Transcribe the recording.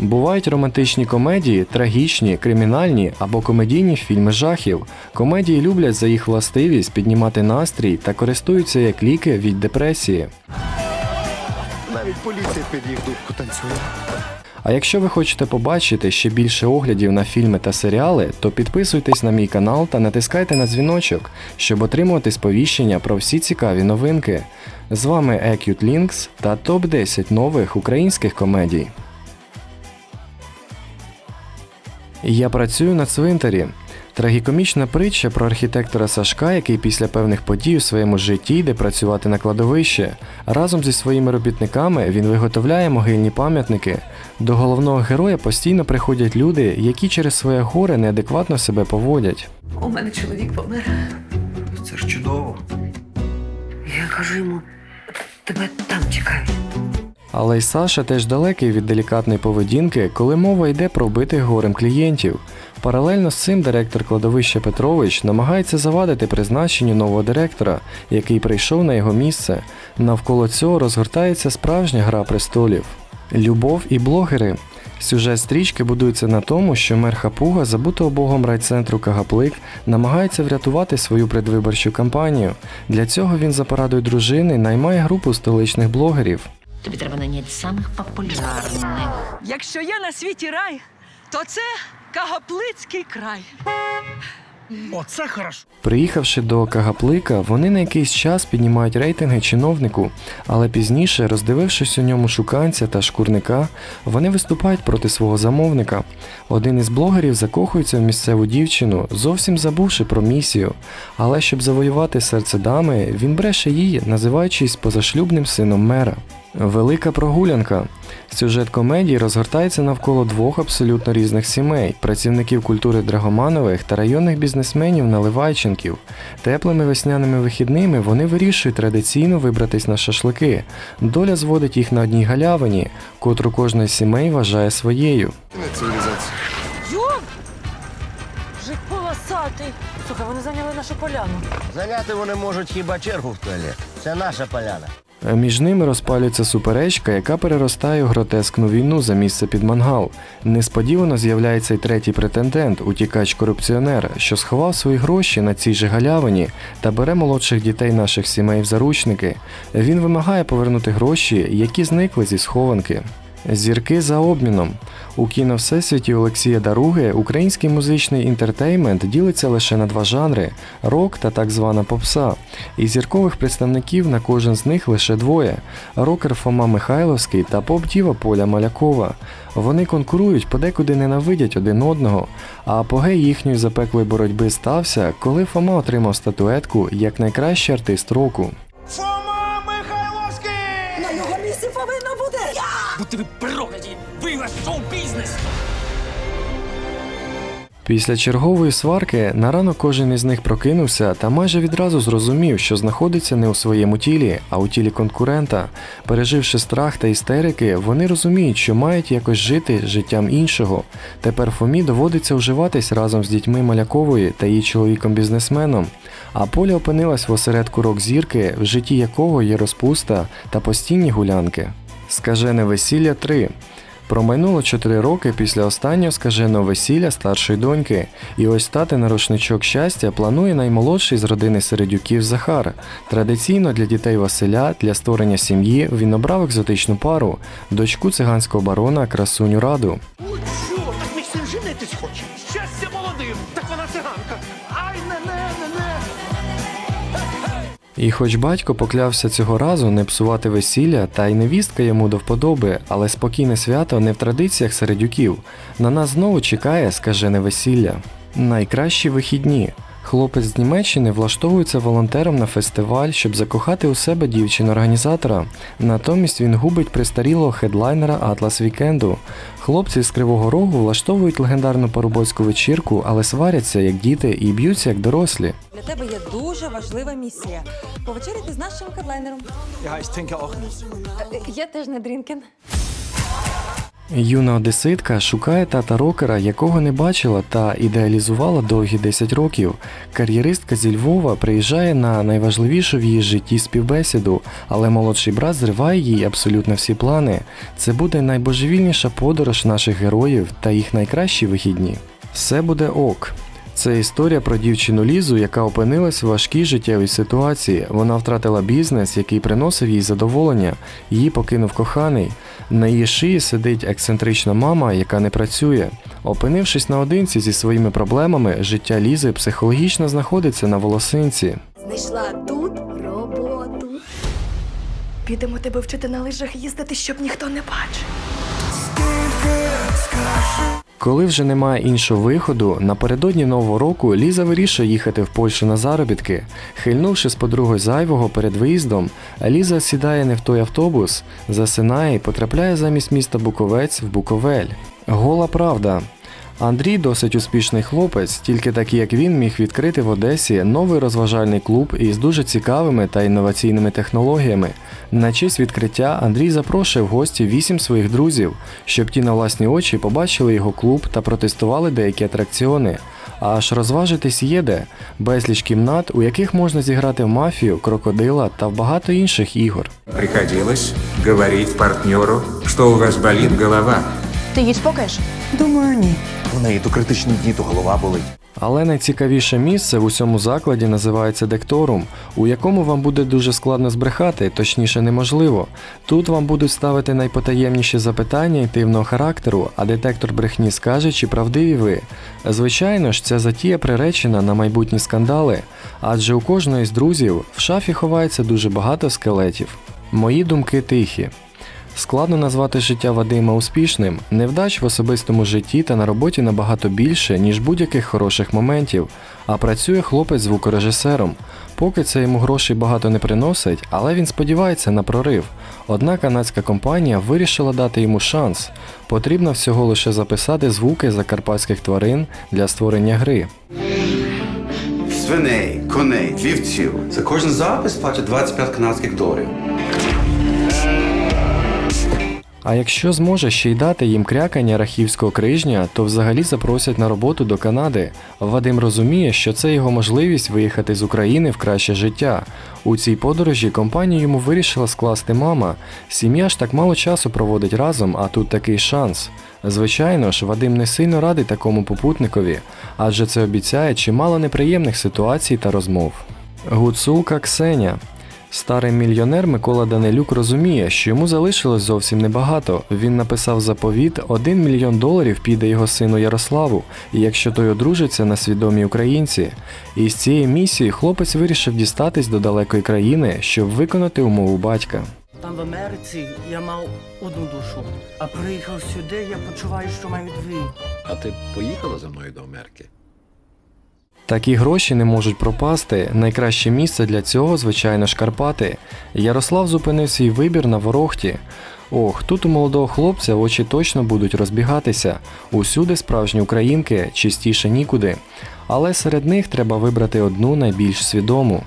Бувають романтичні комедії, трагічні, кримінальні або комедійні фільми жахів. Комедії люблять за їх властивість піднімати настрій та користуються як ліки від депресії. Навіть поліція під їх дудку танцює. А якщо ви хочете побачити ще більше оглядів на фільми та серіали, то підписуйтесь на мій канал та натискайте на дзвіночок, щоб отримувати сповіщення про всі цікаві новинки. З вами Acute Links та топ 10 нових українських комедій. Я працюю на цвинтарі. Трагікомічна притча про архітектора Сашка, який після певних подій у своєму житті йде працювати на кладовище. Разом зі своїми робітниками він виготовляє могильні пам'ятники. До головного героя постійно приходять люди, які через своє горе неадекватно себе поводять. У мене чоловік помер. Це ж чудово. Я кажу йому, тебе там чекають. Але й Саша теж далекий від делікатної поведінки, коли мова йде про вбитих горем клієнтів. Паралельно з цим директор кладовища Петрович намагається завадити призначенню нового директора, який прийшов на його місце. Навколо цього розгортається справжня гра престолів. Любов і блогери. Сюжет стрічки будується на тому, що мер Хапуга, забутого богом райцентру Кагаплик, намагається врятувати свою предвиборчу кампанію. Для цього він за порадою дружини наймає групу столичних блогерів. Тобі треба наняти самих популярних. Якщо є на світі рай, то це Кагаплицький край. Оце хорошо. Приїхавши до Кагаплика, вони на якийсь час піднімають рейтинги чиновнику, але пізніше, роздивившись у ньому шуканця та шкурника, вони виступають проти свого замовника. Один із блогерів закохується в місцеву дівчину, зовсім забувши про місію. Але щоб завоювати серце дами, він бреше її, називаючись позашлюбним сином мера. Велика прогулянка. Сюжет комедії розгортається навколо двох абсолютно різних сімей працівників культури Драгоманових та районних бізнесменів Наливайченків. Теплими весняними вихідними вони вирішують традиційно вибратись на шашлики. Доля зводить їх на одній галявині, котру кожна з сімей вважає своєю. Йон! Жик полосатий. Слухай, вони зайняли нашу поляну. Зайняти вони можуть хіба чергу в туалет. Це наша поляна. Між ними розпалюється суперечка, яка переростає у гротескну війну за місце під мангал. Несподівано з'являється й третій претендент, утікач-корупціонер, що сховав свої гроші на цій же галявині та бере молодших дітей наших сімей в заручники. Він вимагає повернути гроші, які зникли зі схованки. Зірки за обміном. У кіно Всесвіті Олексія Даруги український музичний інтертеймент ділиться лише на два жанри рок та так звана попса. І зіркових представників на кожен з них лише двоє: рокер Фома Михайловський та поп-діва Поля Малякова. Вони конкурують, подекуди ненавидять один одного. А апогей їхньої запеклої боротьби стався, коли Фома отримав статуетку як найкращий артист року. Будьте ви прокляті! Ви ваш шоу-бізнес! Після чергової сварки на ранок кожен із них прокинувся та майже відразу зрозумів, що знаходиться не у своєму тілі, а у тілі конкурента. Переживши страх та істерики, вони розуміють, що мають якось жити життям іншого. Тепер Фомі доводиться уживатись разом з дітьми Малякової та її чоловіком-бізнесменом. А Поля опинилась в осередку рок-зірки, в житті якого є розпуста та постійні гулянки. Скажене весілля 3. Промайнуло 4 роки після останнього скаженого весілля старшої доньки, і ось стати на рушничок щастя планує наймолодший з родини Середюків Захар. Традиційно для дітей Василя для створення сім'ї він обрав екзотичну пару дочку циганського барона красуню Раду. Що? Так мій син женитись хоче. І хоч батько поклявся цього разу не псувати весілля, та й невістка йому до вподоби, але спокійне свято не в традиціях середюків. На нас знову чекає скажене весілля. Найкращі вихідні. Хлопець з Німеччини влаштовується волонтером на фестиваль, щоб закохати у себе дівчину-організатора. Натомість він губить престарілого хедлайнера Атлас Вікенду. Хлопці з Кривого Рогу влаштовують легендарну парубоцьку вечірку, але сваряться як діти і б'ються як дорослі. Для тебе є дуже важлива місія. Повечеряти з нашим хедлайнером. Auch nicht. Я теж не дрінкен. Юна одеситка шукає тата рокера, якого не бачила та ідеалізувала довгі 10 років. Кар'єристка зі Львова приїжджає на найважливішу в її житті співбесіду, але молодший брат зриває їй абсолютно всі плани. Це буде найбожевільніша подорож наших героїв та їх найкращі вихідні. Все буде ок. Це історія про дівчину Лізу, яка опинилась в важкій життєвій ситуації. Вона втратила бізнес, який приносив їй задоволення. Її покинув коханий. На її шиї сидить ексцентрична мама, яка не працює. Опинившись наодинці зі своїми проблемами, життя Лізи психологічно знаходиться на волосинці. Знайшла тут роботу. Підемо тебе вчити на лижах їздити, щоб ніхто не бачив. Коли вже немає іншого виходу, напередодні нового року Ліза вирішує їхати в Польщу на заробітки. Хильнувши з подругою зайвого перед виїздом, Ліза сідає не в той автобус, засинає і потрапляє замість міста Буковець в Буковель. Гола правда. Андрій досить успішний хлопець, тільки такий як він міг відкрити в Одесі новий розважальний клуб із дуже цікавими та інноваційними технологіями. На честь відкриття Андрій запрошує в гості вісім своїх друзів, щоб ті на власні очі побачили його клуб та протестували деякі атракціони. Аж розважитись є де безліч кімнат, у яких можна зіграти в мафію, крокодила та в багато інших ігор. Приходилось говорить партнеру, что у вас болит голова. Ти їй спокаєш? Думаю, ні. У неї то критичні дні, то голова болить. Але найцікавіше місце в усьому закладі називається декторум, у якому вам буде дуже складно збрехати, точніше неможливо. Тут вам будуть ставити найпотаємніші запитання інтимного характеру, а детектор брехні скаже, чи правдиві ви. Звичайно ж, ця затія приречена на майбутні скандали, адже у кожного із друзів в шафі ховається дуже багато скелетів. Мої думки тихі. Складно назвати життя Вадима успішним. Невдач в особистому житті та на роботі набагато більше, ніж будь-яких хороших моментів. А працює хлопець звукорежисером. Поки це йому грошей багато не приносить, але він сподівається на прорив. Одна канадська компанія вирішила дати йому шанс. Потрібно всього лише записати звуки закарпатських тварин для створення гри. Свиней, коней, вівців. За кожен запис платять 25 канадських доларів. А якщо зможе ще й дати їм крякання рахівського крижня, то взагалі запросять на роботу до Канади. Вадим розуміє, що це його можливість виїхати з України в краще життя. У цій подорожі компанію йому вирішила скласти мама. Сім'я ж так мало часу проводить разом, а тут такий шанс. Звичайно ж, Вадим не сильно радий такому попутникові, адже це обіцяє чимало неприємних ситуацій та розмов. Гуцулка Ксеня. Старий мільйонер Микола Данилюк розуміє, що йому залишилось зовсім небагато. Він написав заповіт, 1 мільйон доларів піде його сину Ярославу, і якщо той одружиться на свідомі українці. І з цієї місії хлопець вирішив дістатись до далекої країни, щоб виконати умову батька. Там в Америці я мав одну душу, а приїхав сюди, я почуваю, що маю дві. А ти поїхала за мною до Америки? Такі гроші не можуть пропасти. Найкраще місце для цього, звичайно ж, Карпати. Ярослав зупинив свій вибір на ворохті. Ох, тут у молодого хлопця очі точно будуть розбігатися. Усюди справжні українки, чистіше нікуди. Але серед них треба вибрати одну найбільш свідому.